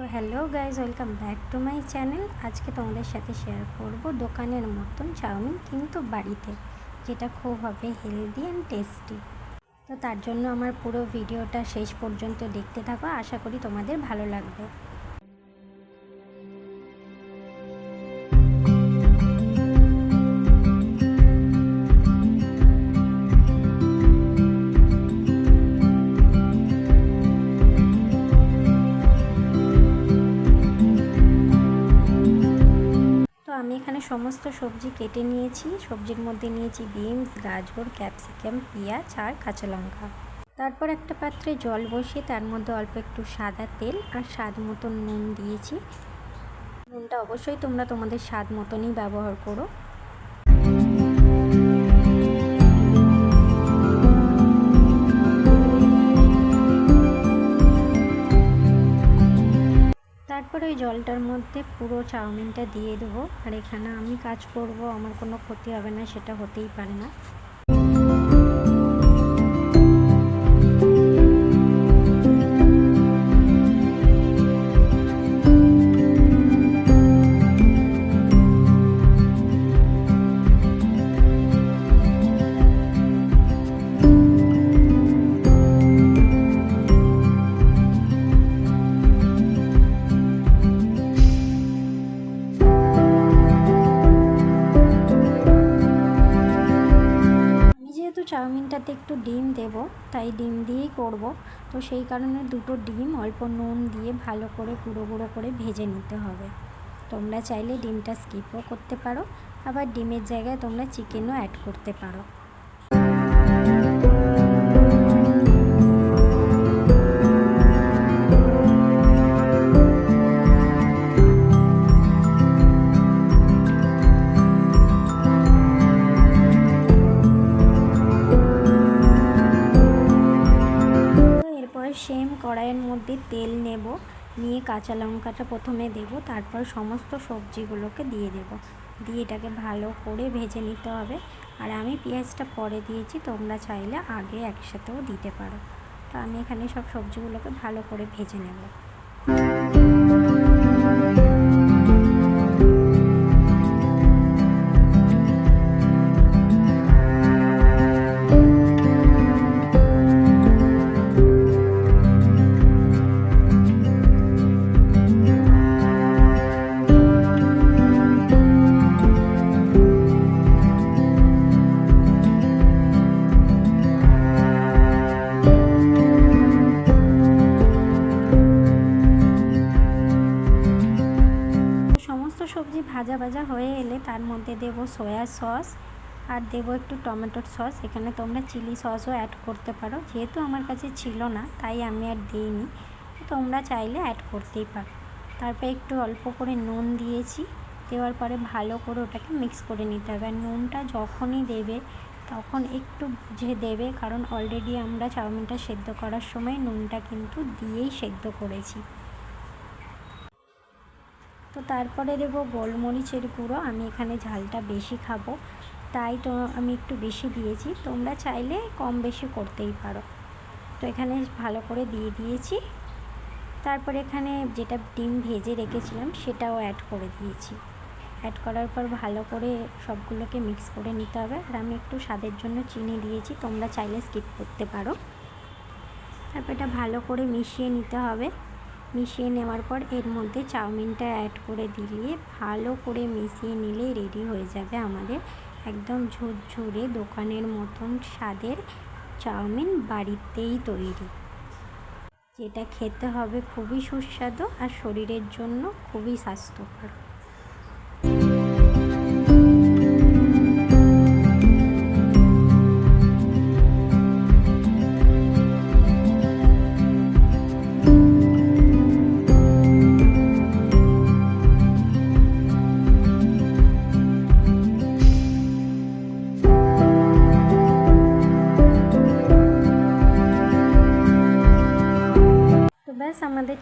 তো hello guys welcome back to my channel আজকে তোমাদের সাথে শেয়ার করব দোকানের মতন চাউমিন কিন্তু বাড়িতে, যেটা খুব হবে হেলদি অ্যান্ড টেস্টি তো তার জন্য আমার পুরো ভিডিওটা শেষ পর্যন্ত দেখতে থাকো। আশা করি তোমাদের ভালো লাগবে। এখানে সমস্ত সবজি কেটে নিয়েছি। সবজির মধ্যে নিয়েছি বিনস, গাজর, ক্যাপসিকাম, পেঁয়াজ আর কাঁচা লঙ্কা। তারপর একটা পাত্রে জল বসিয়ে তার মধ্যে অল্প একটু সাদা তেল আর স্বাদ মতন নুন দিয়েছি। নুনটা অবশ্যই তোমরা তোমাদের স্বাদ মতনই ব্যবহার করো। তারপর ওই জলটার মধ্যে পুরো চাউমিনটা দিয়ে দেবো। আর এখানে আমি কাজ করব, আমার কোনো ক্ষতি হবে না, সেটা হতেই পারে না। চাউমিনটাতে একটু ডিম দেব, তাই ডিম দিয়েই করব। তো সেই কারণে দুটো ডিম অল্প নুন দিয়ে ভালো করে গুঁড়ো গুঁড়ো করে ভেজে নিতে হবে। তোমরা চাইলে ডিমটা স্কিপও করতে পারো, আবার ডিমের জায়গায় তোমরা চিকেনও অ্যাড করতে পারো। কড়াইয়ের মধ্যে তেল নেব, নিয়ে কাঁচা লঙ্কাটা প্রথমে দেব, তারপর সমস্ত সবজিগুলোকে দিয়ে দেব। দিয়ে এটাকে ভালো করে ভেজে নিতে হবে। আর আমি পেঁয়াজটা পরে দিয়েছি, তোমরা চাইলে আগে একসাথেও দিতে পারো। তো আমি এখানে সব সবজিগুলোকে ভালো করে ভেজে নেব। ভাজা তার মধ্যে দেব সয়া সস আর দেব একটু টমেটোর সস। এখানে তোমরা চিলি সসও অ্যাড করতে পারো। যেহেতু আমার কাছে ছিল না, তাই আমি আর দিইনি। তোমরা চাইলে অ্যাড করতেই পারো। তারপর একটু অল্প করে নুন দিয়েছি। দেওয়ার পরে ভালো করে ওটাকে মিক্স করে নিতে হবে। আর নুনটা যখনই দেবে, তখন একটু বুঝে দেবে। কারণ অলরেডি আমরা চাউমিনটা সেদ্ধ করার সময় নুনটা কিন্তু দিয়েই সেদ্ধ করেছি। তো তারপরে দেব গোলমরিচের গুঁড়ো। আমি এখানে ঝালটা বেশি খাব, তাই তো আমি একটু বেশি দিয়েছি। তোমরা চাইলে কম বেশি করতেই পারো। তো এখানে ভালো করে দিয়ে দিয়েছি। তারপর এখানে যেটা ডিম ভেজে রেখেছিলাম, সেটাও অ্যাড করে দিয়েছি। অ্যাড করার পর ভালো করে সবগুলোকে মিক্স করে নিতে হবে। আর আমি একটু স্বাদের জন্য চিনি দিয়েছি, তোমরা চাইলে স্কিপ করতে পারো। তারপর এটা ভালো করে মিশিয়ে নিতে হবে। মিশিয়ে নেওয়ার পর এর মধ্যে চাউমিনটা অ্যাড করে দিলে ভালো করে মিশিয়ে নিলে রেডি হয়ে যাবে আমাদের একদম ঝুরঝুরে দোকানের মতন স্বাদের চাউমিন বাড়িতেই তৈরি। যেটা খেতে হবে খুবই সুস্বাদু আর শরীরের জন্য খুবই স্বাস্থ্যকর।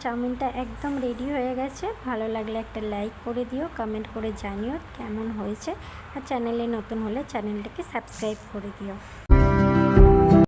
চাউমিনটা একদম রেডি হয়ে গেছে। ভালো লাগলে একটা লাইক করে দিও কমেন্ট করে জানিও কেমন হয়েছে। আর চ্যানেলে নতুন হলে চ্যানেলটাকে সাবস্ক্রাইব করে দিও।